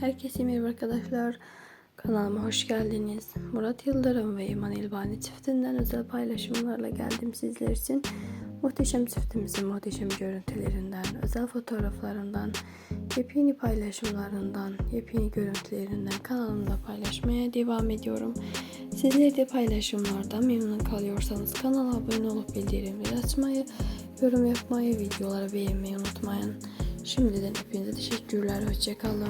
Herkese merhaba arkadaşlar. Kanalıma hoş geldiniz. Murat Yıldırım ve İman İlbani çiftinden özel paylaşımlarla geldim sizler için. Muhteşem çiftimizin muhteşem görüntülerinden, özel fotoğraflarından, yepyeni paylaşımlarından, yepyeni görüntülerinden kanalımda paylaşmaya devam ediyorum. Sizler de paylaşımlardan memnun kalıyorsanız kanala abone olup bildirimleri açmayı, yorum yapmayı, videoları beğenmeyi unutmayın. Şimdiden hepinize teşekkürler. Hoşçakalın.